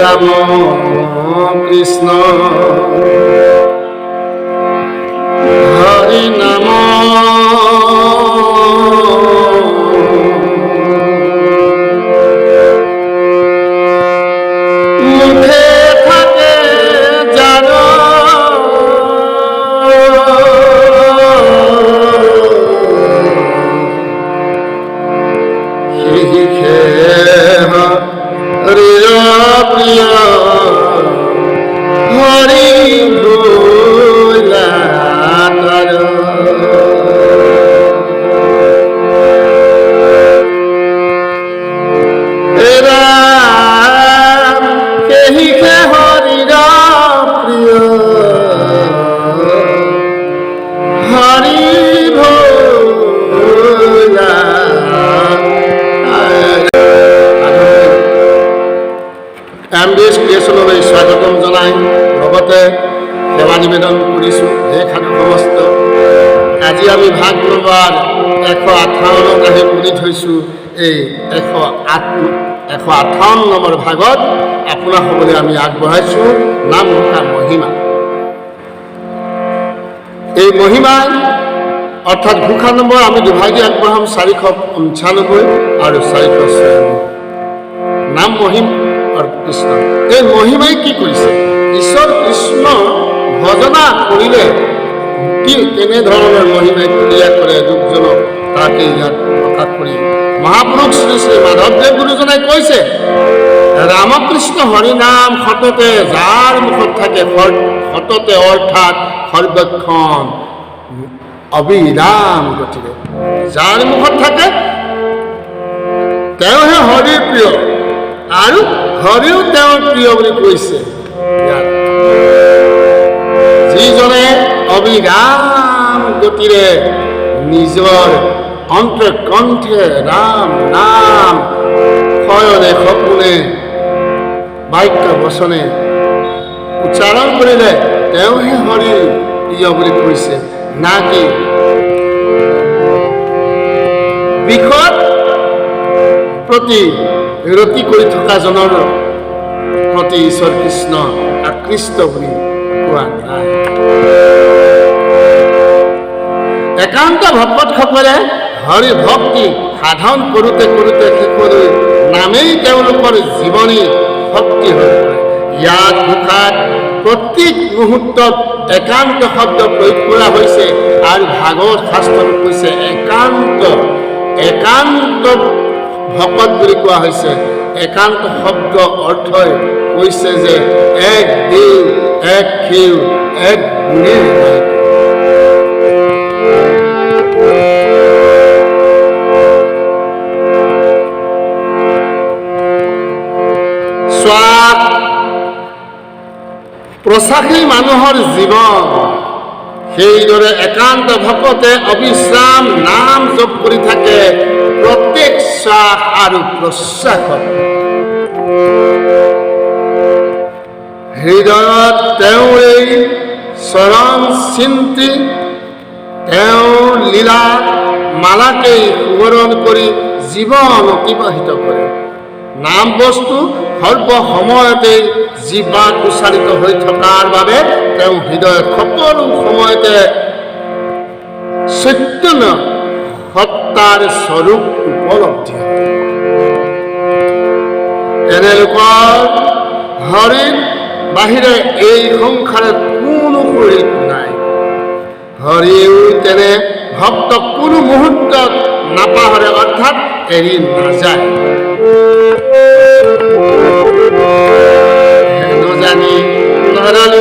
রাম কৃষ্ণ। আজি আমি ভাগ নম্বৰ এশ আঠাৱন্নত আহি পুনি থৈছোঁ এই এশ আঠ এশ আঠাৱন্ন নম্বৰ ভাগত আপোনাৰ হ'বলৈ আমি আগবঢ়াইছোঁ। নাম ঘোষা মহিমা। এই মহিমা, অৰ্থাৎ ঘোষা নম্বৰ আমি দুভাগী আগবঢ়াম, চাৰিশ পঞ্চানব্বৈ আৰু চাৰিশ ছয়ানব্বৈ। নাম মহিম আৰু কৃষ্ণ। এই মহিমাই কি কৰিছে? ঈশ্বৰ কৃষ্ণ ভজনা কৰিলে কেনেধৰণৰ মহিমাই যাৰ মুখত থাকে সততে অৰ্থাৎ সৰ্বক্ষণ মুখত থাকে, তেওঁহে প্ৰিয় আৰু হৰিও তেওঁৰ প্ৰিয় বুলি কৈছে। যিজনে অবিৰাম গতিৰে নিজৰ অন্তকণ্ঠে ৰাম নাম, শয়নে সপোনে বাক্য বচনে উচ্চাৰণ কৰিলে তেওঁহে হৰিৰ প্ৰিয় বুলি কৈছে। না কি বিষত প্ৰতি ৰতি কৰি থকাজনৰ প্ৰতি ঈশ্বৰ কৃষ্ণ আকৃষ্ট বুলি কোৱা নাই। একান্ত ভকতসকলে হৰি ভক্তি সাধন কৰোঁতে কৰোঁতে শেষলৈ নামেই তেওঁলোকৰ জীৱনী শক্তি হৈ পৰে। ইয়াত ঘোষাত প্ৰত্যেক মুহূৰ্তত একান্ত শব্দ প্ৰয়োগ কৰা হৈছে আৰু ভাগৱত শাস্ত্ৰত কৈছে, একান্ত একান্ত ভকত বুলি কোৱা হৈছে। একান্ত শব্দ অৰ্থই কৈছে যে এক দেউ এক খেউ এক গুণে প্ৰশ্বাসেই মানুহৰ জীৱন। সেইদৰে একান্ত ভকতে অবিশ্ৰাম নাম জপ কৰি থাকে প্ৰত্যেক শ্বাস আৰু প্ৰশ্বাসত হৃদয়ত তেওঁ এই চৰণ চিন্তি, তেওঁৰ লীলা মালাকেই সোঁৱৰণ কৰি জীৱন অতিবাহিত কৰে। নাম বস্তু সৰ্ব সময়তে জীৱাত উচ্চাৰিত হৈ থকাৰ বাবে তেওঁ হৃদয়ত সকলো সময়তে চৈতন্য সত্তাৰ স্বৰূপ উপলব্ধি হয়। এনেলোকৰ হৰিৰ বাহিৰে এই সংসাৰত কোনো শৰীৰ নাই। হৰিও তেনে ভক্তক কোনো মুহূৰ্তত নাপাহৰে, অৰ্থাৎ এৰি নাযায়। அதனால்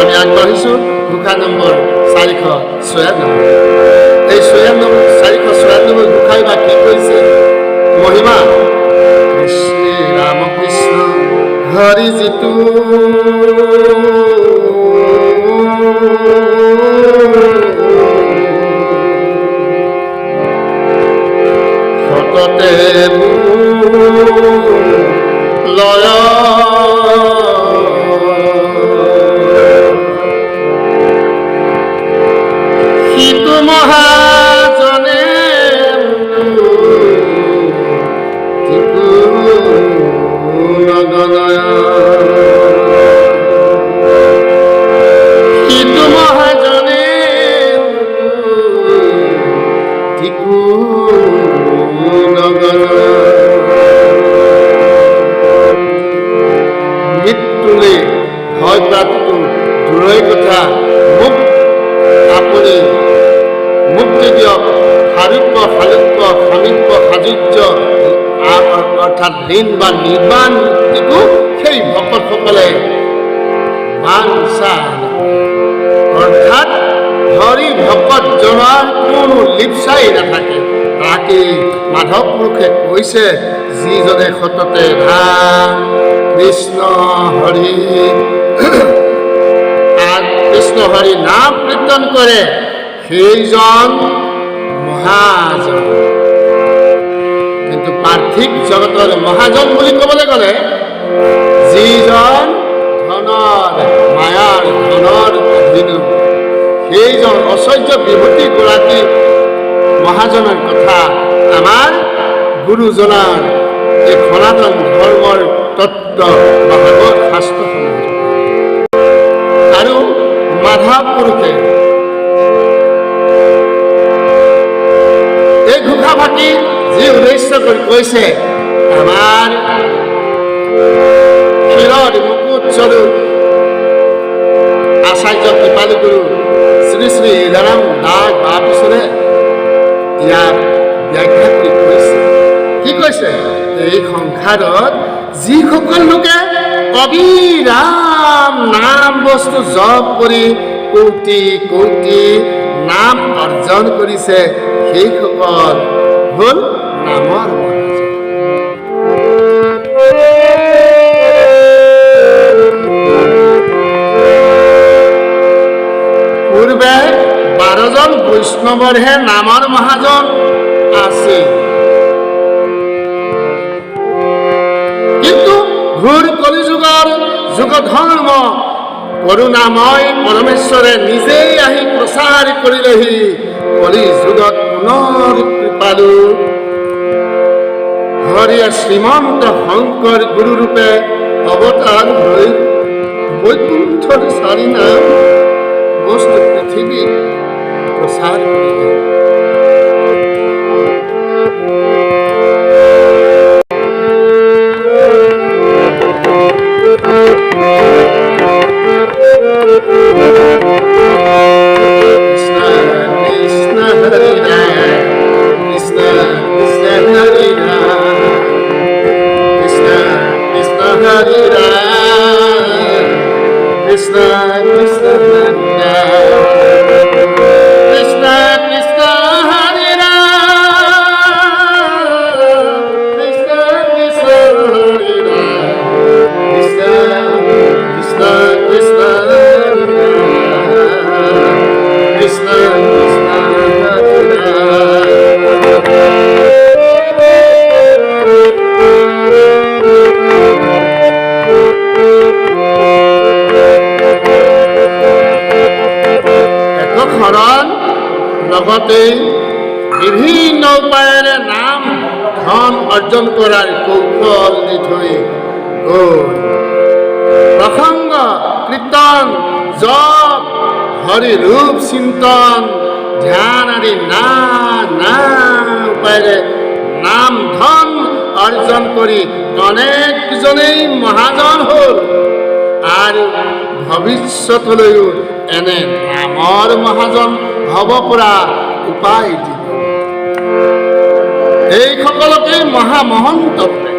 আমি আগবাঢ়িছোঁ ঘোষা নম্বৰ চাৰিশ ছয়ানব্বৈ এই ছয়ানব্বৈ চাৰিশ ছয়ানব্বৈ গোসাঁই বা কি কৈছে মহিমা কৃষ্ণ ৰাম কৃষ্ণ হৰি যিটো দূৰৈ কথা? মোক আপুনি মুক্তি দিয়ক সাৰূপ্য সালুপ্য সামীপ্য সাজুৰ্য অৰ্থাৎ ঋণ বা নিৰ্মাণ মুক্তিটো সেই ভকতসকলে বাঞ্ছা অৰ্থাৎ হৰি ভকত জনাৰ কোনো লিপচাই নাথাকে তাকে মাধৱ পুৰুষে কৈছে, যিজনে সততে ৰাম কৃষ্ণ হৰি। কৃষ্ণ হরি নাম কীর্তন করে সেইজন মহাজন। কিন্তু পাৰ্থিৱ জগতৰ মহাজন বুলি ক'বলৈ গ'লে, যিজন ধনৰ মায়াৰ ধনৰ অধীন সেইজন ঐশ্বৰ্য বিভূতি গৰাকী মহাজনৰ কথা আমাৰ গুৰুজনাৰ এই সনাতন ধৰ্মৰ তত্ত্ব ভাগৱত শাস্ত্ৰসমূহ মাধৱ পুৰুষে এই ঘোষা ফাটি যি উদ্দেশ্য কৰি কৈছে আমাৰ ক্ষীৰৰ মুকুট স্বৰূপ আচাৰ্য কৃপালু গুৰু শ্ৰী শ্ৰী ৰাম দাস বাপিছৰে ইয়াক ব্যাখ্যা কৰি কৈছে কি কৈছে এই সংসাৰত যিসকল লোকে অবিৰাম নাম বস্তু জপ কৰি কৌটি কৌটি নাম অৰ্জন কৰিছে সেইসকল হ'ল নামৰ পূৰ্বে বাৰজন বৈষ্ণৱৰহে নামৰ মহাজন আছিল। কিন্তু ঘূৰ ধৰ্ম কৰুণাময় পৰমেশ্বৰে নিজেই আহি প্ৰচাৰ কৰিলেহি কলি যুগত পুনৰ কৃপালু। হৰিয়ে শ্ৰীমন্ত শংকৰ গুৰুৰূপে অৱতাৰ হৈ বৈকুণ্ঠৰ চাৰি নাম বস্তু পৃথিৱী প্ৰচাৰ কৰিলে। কৃষ্ণ কৃষ্ণ হৰি ধন অৰ্জন কৰাৰ কৌশল গ'ল প্ৰসংগ কীৰ্তন জপ হৰি ৰূপ চিন্তন, ধ্যান আদি না না উপায়েৰে নাম ধন অৰ্জন কৰি অনেকজনেই মহাজন হ'ল। আৰু ভৱিষ্যতলৈও এনে নামৰ মহাজন হ'ব পৰা উপায় দিব এইসকলকে মহামহন্ত বোলে।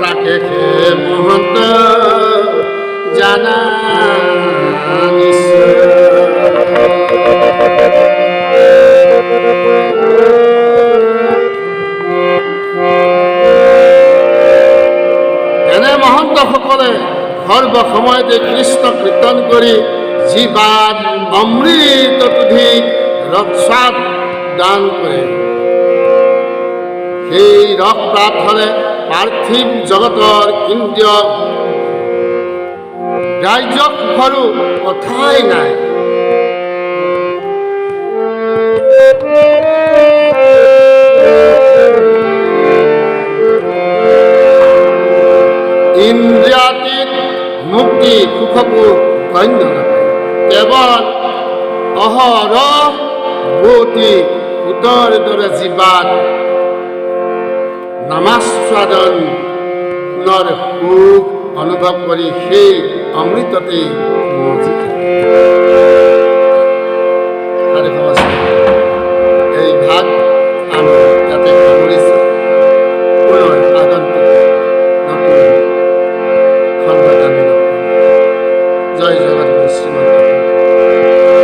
তাকে মহন্ত এনে মহন্তসকলে কৃষ্ণ কীৰ্তন কৰি জীৱন অমৃত অধিক ৰক্ষাত দান কৰে সেই প্ৰাপ্ত হ'লে পাৰ্থিৱ জগতৰ ইন্দ্ৰিয় ৰাজ্য সুখৰো কথাই নাই? ইন্দ্ৰিয়াতীত মুক্তি সুখকো গণ্য নকৰে কেৱল অহৰহ ভূতি উদর দৰে জীৱাত নামাস্বাদন নৰ সুখ অনুভৱ কৰি সেই অমৃততে মজি